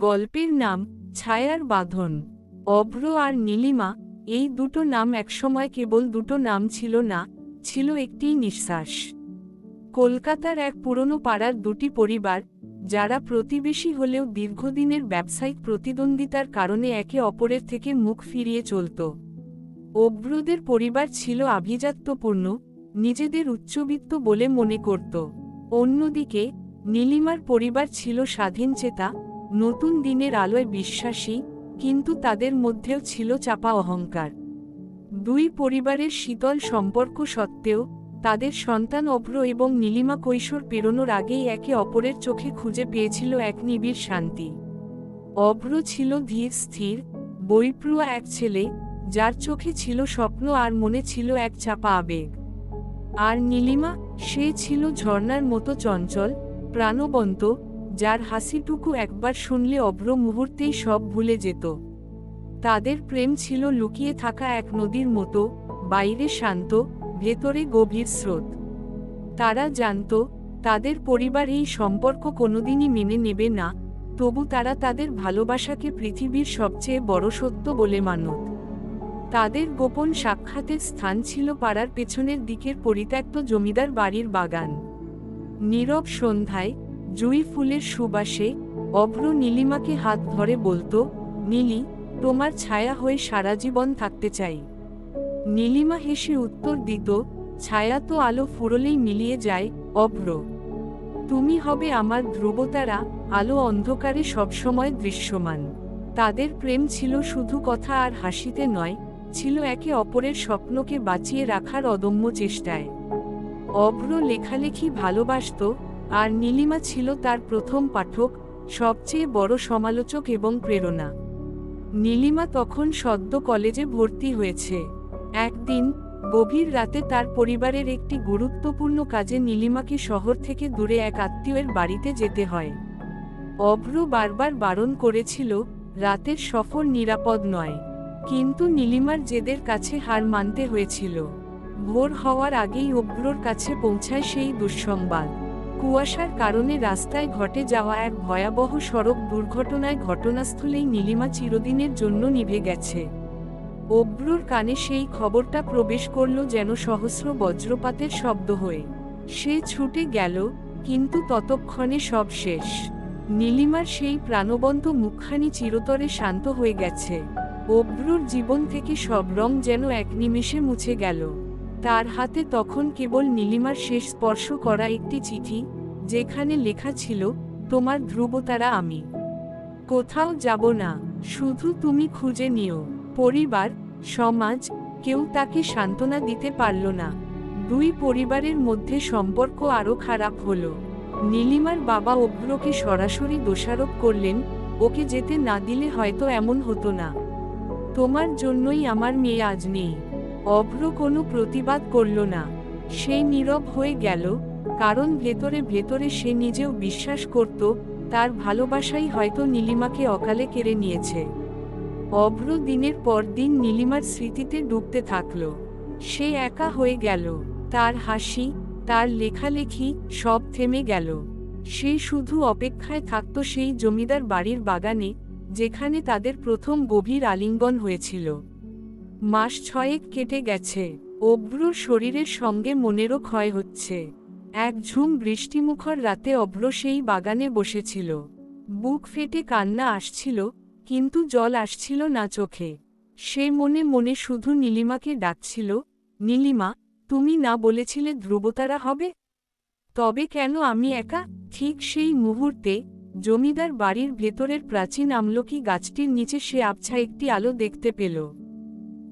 গল্পের নাম ছায়ার বাঁধন। অভ্র আর নীলিমা এই দুটো নাম একসময় কেবল দুটো নাম ছিল না, ছিল একটি নিঃশ্বাস। কলকাতার এক পুরনো পাড়ার দুটি পরিবার, যারা প্রতিবেশী হলেও দীর্ঘদিনের ব্যবসায়িক প্রতিদ্বন্দ্বিতার কারণে একে অপরের থেকে মুখ ফিরিয়ে চলত। অভ্রদের পরিবার ছিল আভিজাত্যপূর্ণ, নিজেদের উচ্চবিত্ত বলে মনে করত। অন্যদিকে, নীলিমার পরিবার ছিল স্বাধীনচেতা নতুন দিনের আলোয় বিশ্বাসী, কিন্তু তাদের মধ্যেও ছিল চাপা অহংকার। দুই পরিবারের শীতল সম্পর্ক সত্ত্বেও, তাদের সন্তান অভ্র এবং নীলিমা কৈশোর পেরোনোর আগেই একে অপরের চোখে খুঁজে পেয়েছিল এক নিবিড় শান্তি। অভ্র ছিল ধীর, স্থির বইপ্রুয়া এক ছেলে, যার চোখে ছিল স্বপ্ন আর মনে ছিল এক চাপা আবেগ। আর নীলিমা, সে ছিল ঝর্ণার মতো চঞ্চল, প্রাণবন্ত যার হাসিটুকু একবার শুনলে অভ্র মুহূর্তেই সব ভুলে যেত। তাদের প্রেম ছিল লুকিয়ে থাকা এক নদীর মতো, বাইরে শান্ত, ভেতরে গভীর স্রোত। তারা জানত, তাদের পরিবার এই সম্পর্ক কোনোদিনই মেনে নেবে না, তবু তারা তাদের ভালোবাসাকে পৃথিবীর সবচেয়ে বড় সত্য বলে মানত। তাদের গোপন সাক্ষাতের স্থান ছিল পাড়ার পেছনের দিকের পরিত্যক্ত জমিদার বাড়ির বাগান। নীরব সন্ধ্যায় জুই ফুলের সুবাসে অভ্র নীলিমাকে হাত ধরে বলতো, নীলি, তোমার ছায়া হয়ে সারা জীবন থাকতে চাই। নীলিমা হেসে উত্তর দিত, ছায়া তো আলো ফুরলেই মিলিয়ে যায়, অভ্র। তুমি হবে আমার ধ্রুবতারা, আলো অন্ধকারে সবসময় দৃশ্যমান। তাদের প্রেম ছিল শুধু কথা আর হাসিতে নয়, ছিল একে অপরের স্বপ্নকে বাঁচিয়ে রাখার অদম্য চেষ্টায়। অভ্র লেখালেখি ভালোবাসত আর নীলিমা ছিল তার প্রথম পাঠক, সবচেয়ে বড় সমালোচক এবং প্রেরণা। নীলিমা তখন সদ্য কলেজে ভর্তি হয়েছে। একদিন, গভীর রাতে তার পরিবারের একটি গুরুত্বপূর্ণ কাজে নীলিমাকে শহর থেকে দূরে এক আত্মীয়ের বাড়িতে যেতে হয়। অভ্র বারবার বারণ করেছিল, রাতের সফর নিরাপদ নয়। কিন্তু নীলিমার জেদের কাছে হার মানতে হয়েছিল। ভোর হওয়ার আগেই অভ্রর কাছে পৌঁছায় সেই দুঃসংবাদ। কুয়াশার কারণে রাস্তায় ঘটে যাওয়া এক ভয়াবহ সড়ক দুর্ঘটনায় ঘটনাস্থলেই নীলিমা চিরদিনের জন্য নিভে গেছে। অব্রুর কানে সেই খবরটা প্রবেশ করল যেন সহস্র বজ্রপাতের শব্দ হয়ে। সে ছুটে গেল, কিন্তু ততক্ষণে সব শেষ। নীলিমার সেই প্রাণবন্ত মুখখানি চিরতরে শান্ত হয়ে গেছে। অব্রুর জীবন থেকে সব রং যেন এক নিমেষে মুছে গেল। তার হাতে তখন কেবল নীলিমার শেষ স্পর্শ করা একটি চিঠি, যেখানে লেখা ছিল, তোমার ধ্রুবতারা আমি। কোথাও যাব না, শুধু তুমি খুঁজে নিও। পরিবার, সমাজ, কেউ তাকে সান্ত্বনা দিতে পারল না। দুই পরিবারের মধ্যে সম্পর্ক আরও খারাপ হলো। নীলিমার বাবা অভ্রকে সরাসরি দোষারোপ করলেন, ওকে যেতে না দিলে হয়তো এমন হতো না। তোমার জন্যই আমার মেয়ে আজ নেই। অভ্র কোনো প্রতিবাদ করল না। সে নীরব হয়ে গেল, কারণ ভেতরে ভেতরে সে নিজেও বিশ্বাস করত, তার ভালোবাসাই হয়তো নীলিমাকে অকালে কেড়ে নিয়েছে। অভ্র দিনের পর দিন নীলিমার স্মৃতিতে ডুবতে থাকল। সে একা হয়ে গেল, তার হাসি, তার লেখালেখি সব থেমে গেল। সে শুধু অপেক্ষায় থাকত সেই জমিদার বাড়ির বাগানে, যেখানে তাদের প্রথম গভীর আলিঙ্গন হয়েছিল। মাস ছয়েক কেটে গেছে। অভ্রর শরীরের সঙ্গে মনেরও ক্ষয় হচ্ছে। এক ঝুম বৃষ্টিমুখর রাতে অভ্র সেই বাগানে বসেছিল। বুক ফেটে কান্না আসছিল, কিন্তু জল আসছিল না চোখে। সে মনে মনে শুধু নীলিমাকে ডাকছিল, নীলিমা, তুমি না বলেছিলে ধ্রুবতারা হবে? তবে কেন আমি একা? ঠিক সেই মুহূর্তে জমিদার বাড়ির ভেতরের প্রাচীন আমলকি গাছটির নিচে সে আবছা একটি আলো দেখতে পেল।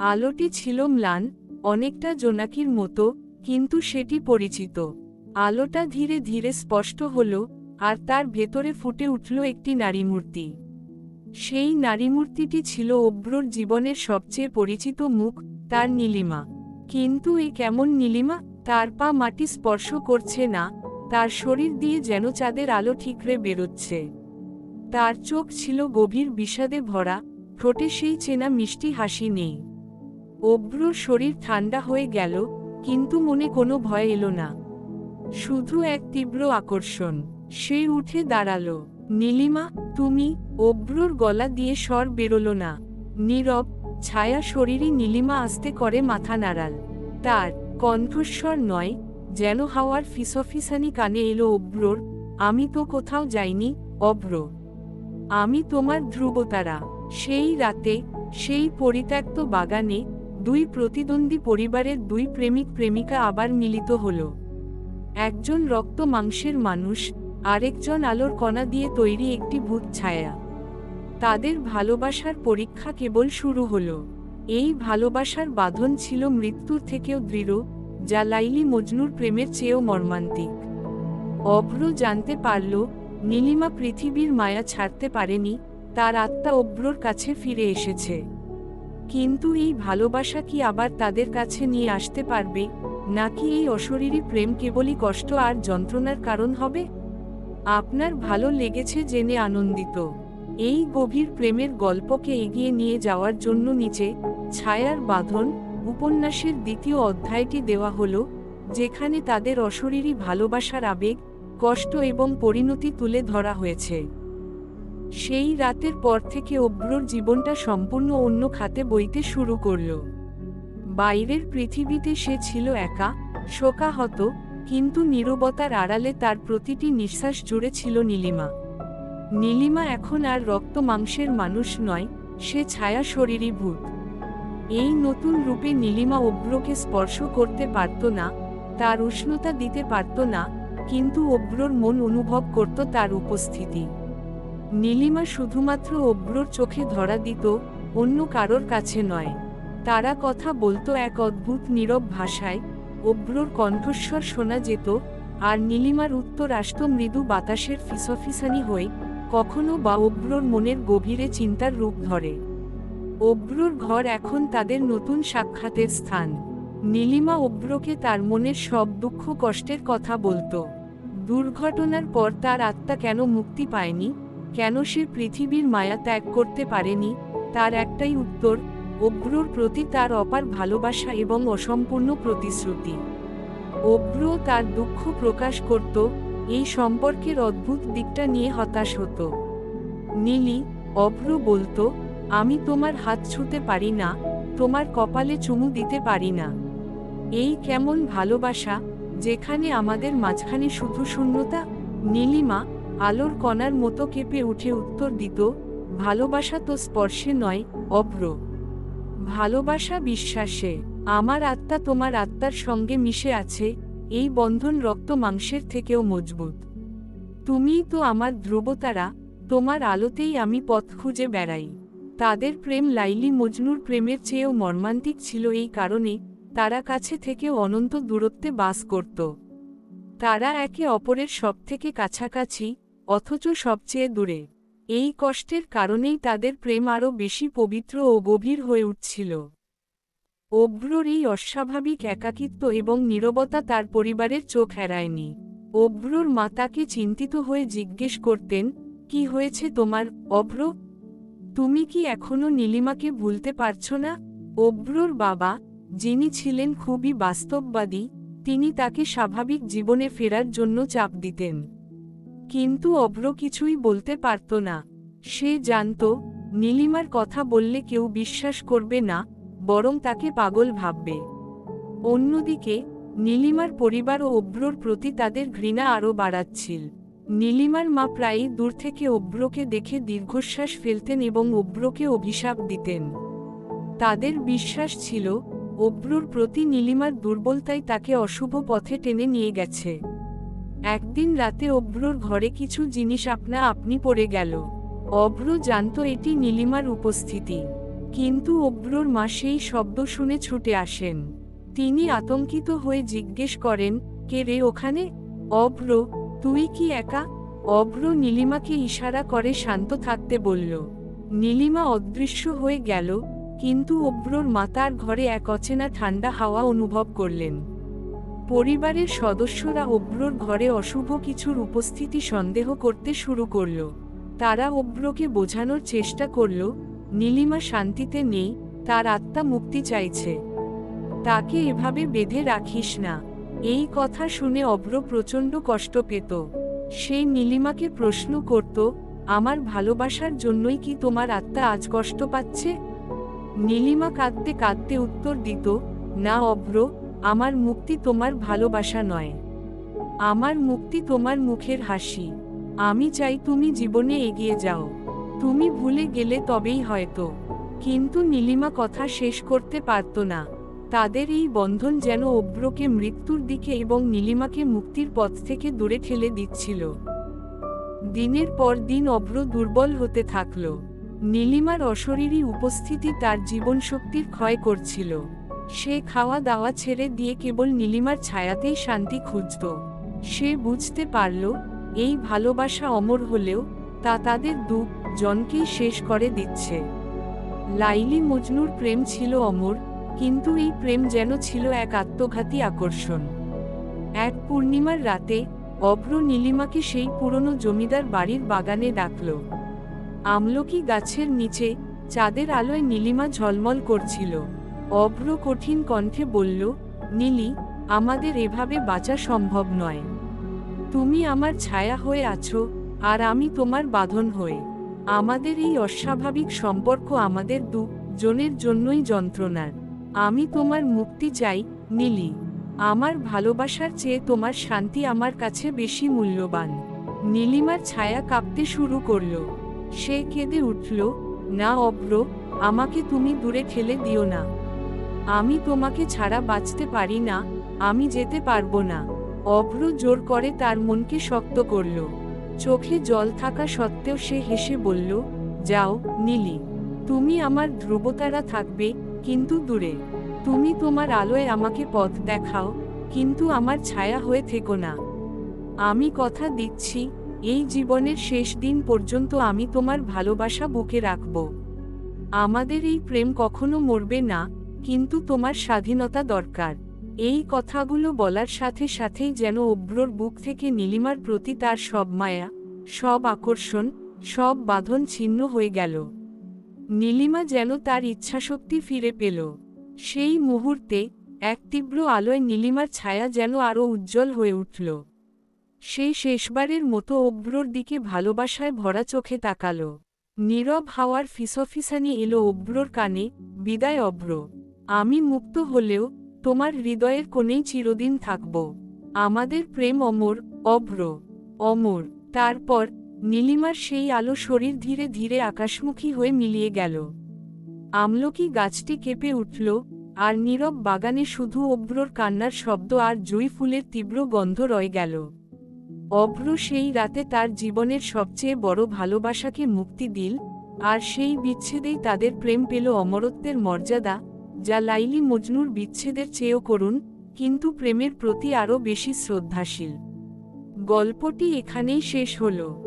আলোটি ছিল ম্লান, অনেকটা জোনাকির মতো, কিন্তু সেটি পরিচিত। আলোটা ধীরে ধীরে স্পষ্ট হল, আর তার ভেতরে ফুটে উঠল একটি নারী মূর্তি সেই নারী মূর্তিটি ছিল অব্রর জীবনের সবচেয়ে পরিচিত মুখ, তার নীলিমা। কিন্তু এ কেমন নীলিমা? তার পা মাটি স্পর্শ করছে না, তার শরীর দিয়ে যেন চাঁদের আলো ঠিকরে বেরোচ্ছে। তার চোখ ছিল গভীর বিষাদে ভরা, ঠোঁটে সেই চেনা মিষ্টি হাসি নেই। অব্রুর শরীর ঠান্ডা হয়ে গেল, কিন্তু মনে কোনো ভয় এলো না। শুধু এক তীব্র আকর্ষণ, সে উঠে দাঁড়াল। নীলিমা, তুমি অব্রুর গলা দিয়ে স্বর বেরোল না। নীরব, ছায়া শরীরী নীলিমা আস্তে করে মাথা নাড়াল। তার কণ্ঠস্বর নয়, যেন হাওয়ার ফিসফিসানি কানে এলো অব্রোর আমি তো কোথাও যাইনি অব্র আমি তোমার ধ্রুবতারা। সেই রাতে, সেই পরিত্যক্ত বাগানে দুই প্রতিদ্বন্দ্বী পরিবারের দুই প্রেমিক প্রেমিকা আবার মিলিত হল। একজন রক্ত মাংসের মানুষ, আরেকজন আলোর কণা দিয়ে তৈরি একটি ভূত ছায়া। তাদের ভালোবাসার পরীক্ষা কেবল শুরু হল। এই ভালোবাসার বাঁধন ছিল মৃত্যুর থেকেও দৃঢ়, যা লাইলি মজনুর প্রেমের চেয়েও মর্মান্তিক। অভ্র জানতে পারল, নীলিমা পৃথিবীর মায়া ছাড়তে পারেনি, তার আত্মা অভ্রর কাছে ফিরে এসেছে। কিন্তু এই ভালোবাসা কি আবার তাদের কাছে নিয়ে আসতে পারবে? নাকি এই অশরীরী প্রেম কেবলই কষ্ট আর যন্ত্রণার কারণ হবে? আপনার ভালো লেগেছে জেনে আনন্দিত। এই গভীর প্রেমের গল্পকে এগিয়ে নিয়ে যাওয়ার জন্য নিচে ছায়ার বাঁধন উপন্যাসের দ্বিতীয় অধ্যায়টি দেওয়া হল, যেখানে তাদের অশরীরী ভালোবাসার আবেগ, কষ্ট এবং পরিণতি তুলে ধরা হয়েছে। সেই রাতের পর থেকে অব্রর জীবনটা সম্পূর্ণ অন্য খাতে বইতে শুরু করল। বাইরের পৃথিবীতে সে ছিল একা, শোকাহত, কিন্তু নীরবতার আড়ালে তার প্রতিটি নিঃশ্বাস জুড়ে ছিল নীলিমা। নীলিমা এখন আর রক্ত মাংসের মানুষ নয়, সে ছায়া শরীরী ভূত। এই নতুন রূপে নীলিমা অব্রকে স্পর্শ করতে পারত না, তার উষ্ণতা দিতে পারত না, কিন্তু অব্রর মন অনুভব করত তার উপস্থিতি। নীলিমা শুধুমাত্র অব্রর চোখে ধরা দিত, অন্য কারোর কাছে নয়। তারা কথা বলতো এক অদ্ভুত নীরব ভাষায়, অব্রর কণ্ঠস্বর শোনা যেত, আর নীলিমার উত্তর আসত মৃদু বাতাসের ফিসফিসানি হয়ে, কখনো বা অব্রর মনের গভীরে চিন্তার রূপ ধরে। অব্রর ঘর এখন তাদের নতুন সাক্ষাতের স্থান। নীলিমা অব্রকে তার মনের সব দুঃখ কষ্টের কথা বলতো। দুর্ঘটনার পর তার আত্মা কেন মুক্তি পায়নি? কেন সে পৃথিবীর মায়া ত্যাগ করতে পারেনি? তার একটাই উত্তর অব্রর প্রতি তার অপার ভালোবাসা এবং অসম্পূর্ণ প্রতিশ্রুতি। অব্র তার দুঃখ প্রকাশ করত, এই সম্পর্কের অদ্ভুত দিকটা নিয়ে হতাশ হতো। নীলি অভ্র বলতো, আমি তোমার হাত ছুতে পারি না, তোমার কপালে চুমু দিতে পারি না। এই কেমন ভালোবাসা, যেখানে আমাদের মাঝখানে শুধু শূন্যতা? নীলিমা আলোর কণার মতো কেঁপে উঠে উত্তর দিত, ভালোবাসা তো স্পর্শে নয়, অভ্র। ভালোবাসা বিশ্বাসে। আমার আত্মা তোমার আত্মার সঙ্গে মিশে আছে, এই বন্ধন রক্ত মাংসের থেকেও মজবুত। তুমিই তো আমার ধ্রুবতারা, তোমার আলোতেই আমি পথ খুঁজে বেড়াই। তাদের প্রেম লাইলি মজনুর প্রেমের চেয়েও মর্মান্তিক ছিল এই কারণে তারা কাছে থেকেও অনন্ত দূরত্বে বাস করত। তারা একে অপরের সবথেকে কাছাকাছি অথচ সবচেয়ে দূরে। এই কষ্টের কারণেই তাদের প্রেম আরও বেশি পবিত্র ও গভীর হয়ে উঠছিল। অভ্রর এই অস্বাভাবিক একাকিত্ব এবং নীরবতা তার পরিবারের চোখ এড়ায়নি। অভ্রর মাতাকে চিন্তিত হয়ে জিজ্ঞেস করতেন, কি হয়েছে তোমার অভ্র তুমি কি এখনও নীলিমাকে ভুলতে পারছ না? অভ্রর বাবা, যিনি ছিলেন খুবই বাস্তববাদী, তিনি তাকে স্বাভাবিক জীবনে ফেরার জন্য চাপ দিতেন। কিন্তু অভ্র কিছুই বলতে পারত না। সে জানত, নীলিমার কথা বললে কেউ বিশ্বাস করবে না, বরং তাকে পাগল ভাববে। অন্যদিকে, নীলিমার পরিবার ও অভ্রর প্রতি তাদের ঘৃণা আরও বাড়াচ্ছিল। নীলিমার মা প্রায়ই দূর থেকে অভ্রকে দেখে দীর্ঘশ্বাস ফেলতেন এবং অভ্রকে অভিশাপ দিতেন। তাদের বিশ্বাস ছিল, অভ্রর প্রতি নীলিমার দুর্বলতাই তাকে অশুভ পথে টেনে নিয়ে গেছে। একদিন রাতে অভ্রর ঘরে কিছু জিনিস আপনা আপনি পড়ে গেল। অভ্র জানত এটি নীলিমার উপস্থিতি। কিন্তু অভ্রর মা সেই শব্দ শুনে ছুটে আসেন। তিনি আতঙ্কিত হয়ে জিজ্ঞেস করেন, কে রে ওখানে? অভ্র, তুই কি একা? অভ্র নীলিমাকে ইশারা করে শান্ত থাকতে বলল। নীলিমা অদৃশ্য হয়ে গেল, কিন্তু অভ্রর মাতার ঘরে এক অচেনা ঠান্ডা হাওয়া অনুভব করলেন। পরিবারের সদস্যরা অভ্রর ঘরে অশুভ কিছুর উপস্থিতি সন্দেহ করতে শুরু করল। তারা অভ্রকে বোঝানোর চেষ্টা করল, নীলিমা শান্তিতে নেই, তার আত্মা মুক্তি চাইছে। তাকে এভাবে বেঁধে রাখিস না। এই কথা শুনে অভ্র প্রচণ্ড কষ্ট পেত। সে নীলিমাকে প্রশ্ন করত, আমার ভালোবাসার জন্যই কি তোমার আত্মা আজ কষ্ট পাচ্ছে? নীলিমা কাঁদতে কাঁদতে উত্তর দিত, না অভ্র আমার মুক্তি তোমার ভালোবাসা নয়। আমার মুক্তি তোমার মুখের হাসি। আমি চাই তুমি জীবনে এগিয়ে যাও। তুমি ভুলে গেলে তবেই হয়তো। কিন্তু নীলিমা কথা শেষ করতে পারত না। তাদের এই বন্ধন যেন অব্রকে মৃত্যুর দিকে এবং নীলিমাকে মুক্তির পথ থেকে দূরে ঠেলে দিচ্ছিল। দিনের পর দিন অব্র দুর্বল হতে থাকল। নীলিমার অশরীরী উপস্থিতি তার জীবনশক্তির ক্ষয় করছিল। সে খাওয়া দাওয়া ছেড়ে দিয়ে কেবল নীলিমার ছায়াতেই শান্তি খুঁজত। সে বুঝতে পারল, এই ভালোবাসা অমর হলেও তা তাদের দু জনকেই শেষ করে দিচ্ছে। লাইলি মজনুর প্রেম ছিল অমর, কিন্তু এই প্রেম যেন ছিল এক আত্মঘাতী আকর্ষণ। এক পূর্ণিমার রাতে অভ্র নীলিমাকে সেই পুরনো জমিদার বাড়ির বাগানে ডাকল। আমলকি গাছের নিচে চাঁদের আলোয় নীলিমা ঝলমল করছিল। অভ্র কঠিন কণ্ঠে বলল, নীলি, আমাদের এভাবে বাঁচা সম্ভব নয়। তুমি আমার ছায়া হয়ে আছো, আর আমি তোমার বাঁধন হয়ে। আমাদের এই অস্বাভাবিক সম্পর্ক আমাদের দু জনের জন্যই যন্ত্রণার। আমি তোমার মুক্তি চাই, নীলি। আমার ভালোবাসার চেয়ে তোমার শান্তি আমার কাছে বেশি মূল্যবান। নীলিমার ছায়া কাঁপতে শুরু করল। সে কেঁদে উঠল, না অভ্র, আমাকে তুমি দূরে ঠেলে দিও না। আমি তোমাকে ছাড়া বাঁচতে পারি না, আমি যেতে পারব না। অভ্র জোর করে তার মনকে শক্ত করল। চোখে জল থাকা সত্ত্বেও সে হেসে বলল, যাও, নীলি। তুমি আমার ধ্রুবতারা থাকবে, কিন্তু দূরে। তুমি তোমার আলোয় আমাকে পথ দেখাও, কিন্তু আমার ছায়া হয়ে থেকো না। আমি কথা দিচ্ছি, এই জীবনের শেষ দিন পর্যন্ত আমি তোমার ভালোবাসা বুকে রাখব। আমাদের এই প্রেম কখনো মরবে না কিন্তু তোমার স্বাধীনতা দরকার। এই কথাগুলো বলার সাথে সাথেই যেন অভ্রর বুক থেকে নীলিমার প্রতি তার সব মায়া, সব আকর্ষণ, সব বাঁধন ছিন্ন হয়ে গেল। নীলিমা যেন তার ইচ্ছাশক্তি ফিরে পেল। সেই মুহূর্তে, এক তীব্র আলোয় নীলিমার ছায়া যেন আরও উজ্জ্বল হয়ে উঠল। সেই শেষবারের মতো অভ্রর দিকে ভালোবাসায় ভরা চোখে তাকাল। নীরব হাওয়ার ফিসফিসানি এলো অভ্রর কানে, বিদায় অভ্র আমি মুক্ত হলেও তোমার হৃদয়ের কোণেই চিরদিন থাকব। আমাদের প্রেম অমর, অভ্র, অমর। তারপর নীলিমার সেই আলো শরীর ধীরে ধীরে আকাশমুখী হয়ে মিলিয়ে গেল। আমলকি গাছটি কেঁপে উঠল, আর নীরব বাগানে শুধু অভ্রর কান্নার শব্দ আর জুই ফুলের তীব্র গন্ধ রয়ে গেল। অভ্র সেই রাতে তার জীবনের সবচেয়ে বড় ভালোবাসাকে মুক্তি দিল, আর সেই বিচ্ছেদেই তাদের প্রেম পেল অমরত্বের মর্যাদা যা লাইলি মজনুর বিচ্ছেদের চেয়েও করুন কিন্তু প্রেমের প্রতি আরও বেশি শ্রদ্ধাশীল। গল্পটি এখানেই শেষ হলো।